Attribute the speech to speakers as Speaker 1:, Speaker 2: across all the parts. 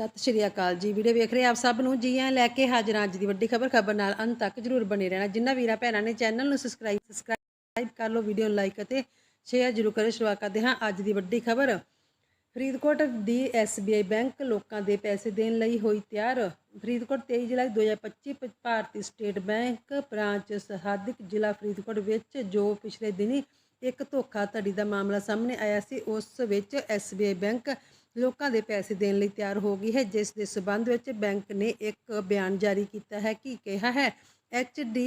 Speaker 1: ਸਤਿ ਸ਼੍ਰੀ ਅਕਾਲ ਜੀ। ਵੀਡੀਓ ਵੇਖ ਰਹੇ ਆਪ ਸਭ ਨੂੰ ਜੀ ਆਇਆਂ ਲੈ ਕੇ ਹਾਜ਼ਰ ਅੱਜ ਦੀ ਵੱਡੀ ਖਬਰ। ਖਬਰ ਨਾਲ ਅੰਤ ਤੱਕ ਜਰੂਰ ਬਣੇ ਰਹਿਣਾ। ਜਿੰਨਾ ਵੀਰਾਂ ਭੈਣਾਂ ਨੇ ਚੈਨਲ ਨੂੰ ਸਬਸਕ੍ਰਾਈਬ ਸਬਸਕ੍ਰਾਈਬ ਕਰ ਲਓ ਵੀਡੀਓ ਨੂੰ ਲਾਈਕ ਅਤੇ ਸ਼ੇਅਰ ਜਰੂਰ ਕਰੋ ਸ਼ੁਰੂਆਤ ਕਰਦੇ ਹਾਂ ਅੱਜ ਦੀ ਵੱਡੀ ਖਬਰ। ਫਰੀਦਕੋਟ ਦੀ SBI ਬੈਂਕ ਲੋਕਾਂ ਦੇ ਪੈਸੇ ਦੇਣ ਲਈ ਹੋਈ ਤਿਆਰ। ਫਰੀਦਕੋਟ 23 ਜੁਲਾਈ 2025 ਪ- Bharti state bank branch Sadiq ਜ਼ਿਲ੍ਹਾ ਫਰੀਦਕੋਟ ਵਿੱਚ ਜੋ ਪਿਛਲੇ ਦਿਨੀ ਇੱਕ ਧੋਖਾਧੜੀ ਦਾ ਮਾਮਲਾ ਸਾਹਮਣੇ ਆਇਆ ਸੀ, ਉਸ ਵਿੱਚ SBI ਬੈਂਕ ਲੋਕਾਂ ਦੇ ਪੈਸੇ ਦੇਣ ਲਈ ਤਿਆਰ ਹੋ ਗਈ ਹੈ, ਜਿਸ ਦੇ ਸਬੰਧ ਵਿੱਚ ਬੈਂਕ ਨੇ ਇੱਕ ਬਿਆਨ ਜਾਰੀ ਕੀਤਾ ਹੈ। ਕਿ ਕਿਹਾ ਹੈ? HD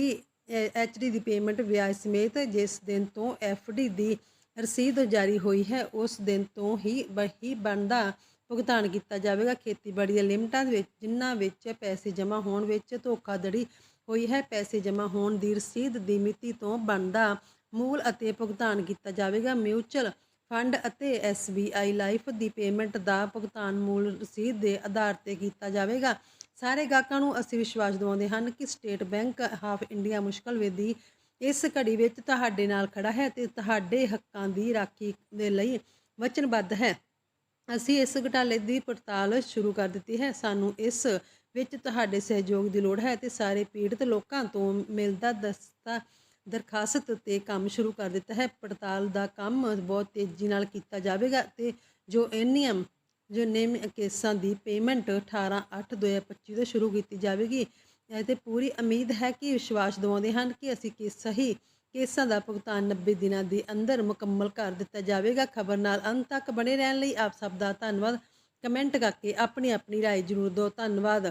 Speaker 1: ਐਚਡੀ ਦੀ ਪੇਮੈਂਟ ਵਿਆਜ ਸਮੇਤ ਜਿਸ ਦਿਨ ਤੋਂ ਐਫ ਡੀ ਦੀ ਰਸੀਦ ਜਾਰੀ ਹੋਈ ਹੈ, ਉਸ ਦਿਨ ਤੋਂ ਹੀ ਵਹੀ ਬਣਦਾ ਭੁਗਤਾਨ ਕੀਤਾ ਜਾਵੇਗਾ। ਖੇਤੀਬਾੜੀ ਦੀਆਂ ਲਿਮਟਾਂ ਵਿੱਚ, ਜਿਨ੍ਹਾਂ ਵਿੱਚ ਪੈਸੇ ਜਮ੍ਹਾਂ ਹੋਣ ਵਿੱਚ ਧੋਖਾਧੜੀ ਹੋਈ ਹੈ, ਪੈਸੇ ਜਮ੍ਹਾਂ ਹੋਣ ਦੀ ਰਸੀਦ ਦੀ ਮਿਤੀ ਤੋਂ ਬਣਦਾ ਮੂਲ ਅਤੇ ਭੁਗਤਾਨ ਕੀਤਾ ਜਾਵੇਗਾ। ਮਿਊਚੁਅਲ ਫੰਡ ਅਤੇ SBI ਲਾਈਫ ਦੀ ਪੇਮੈਂਟ ਦਾ ਭੁਗਤਾਨ ਮੂਲ ਰਸੀਦ ਦੇ ਆਧਾਰ ਤੇ ਕੀਤਾ ਜਾਵੇਗਾ। ਸਾਰੇ ਗਾਹਕਾਂ ਨੂੰ ਅਸੀਂ ਵਿਸ਼ਵਾਸ ਦਿਵਾਉਂਦੇ ਹਨ ਕਿ ਸਟੇਟ ਬੈਂਕ ਆਫ ਇੰਡੀਆ ਮੁਸ਼ਕਲ ਵੇਦੀ ਇਸ ਘੜੀ ਵਿੱਚ ਤੁਹਾਡੇ ਨਾਲ ਖੜਾ ਹੈ ਤੇ ਤੁਹਾਡੇ ਹੱਕਾਂ ਦੀ ਰਾਖੀ ਦੇ ਲਈ ਵਚਨਬੱਧ ਹੈ। ਅਸੀਂ ਇਸ ਘਟਾਲੇ ਦੀ ਪੜਤਾਲ ਸ਼ੁਰੂ ਕਰ ਦਿੱਤੀ ਹੈ। ਸਾਨੂੰ ਇਸ ਵਿੱਚ ਤੁਹਾਡੇ ਸਹਿਯੋਗ ਦੀ ਲੋੜ ਹੈ ਤੇ ਸਾਰੇ ਪੀੜਤ ਲੋਕਾਂ ਤੋਂ ਮਿਲਦਾ ਦਸਤਾ ਦਰਖਾਸਤ ਤੇ ਕੰਮ ਸ਼ੁਰੂ ਕਰ ਦਿੱਤਾ ਹੈ ਪੜਤਾਲ ਦਾ ਕੰਮ ਬਹੁਤ ਤੇਜ਼ੀ ਨਾਲ ਕੀਤਾ ਜਾਵੇਗਾ ਤੇ ਜੋ ਐਨੀਅਮ ਜੋ ਨੇਮ ਕੇਸਾਂ ਦੀ ਪੇਮੈਂਟ 18 8 2025 ਤੋਂ ਸ਼ੁਰੂ ਕੀਤੀ ਜਾਵੇਗੀ ਤੇ ਪੂਰੀ ਉਮੀਦ ਹੈ ਕਿ ਵਿਸ਼ਵਾਸ ਦਿਵਾਉਂਦੇ ਹਨ ਕਿ ਅਸੀਂ ਕਿ ਸਹੀ ਕੇਸਾਂ ਦਾ ਭੁਗਤਾਨ 90 ਦਿਨਾਂ ਦੇ ਅੰਦਰ ਮੁਕੰਮਲ ਕਰ ਦਿੱਤਾ ਜਾਵੇਗਾ ਖਬਰ ਨਾਲ ਅੰਤ ਤੱਕ ਬਣੇ ਰਹਿਣ ਲਈ ਆਪ ਸਭ ਦਾ ਧੰਨਵਾਦ ਕਮੈਂਟ ਕਰਕੇ ਆਪਣੀ ਆਪਣੀ رائے ਜ਼ਰੂਰ ਦਿਓ ਧੰਨਵਾਦ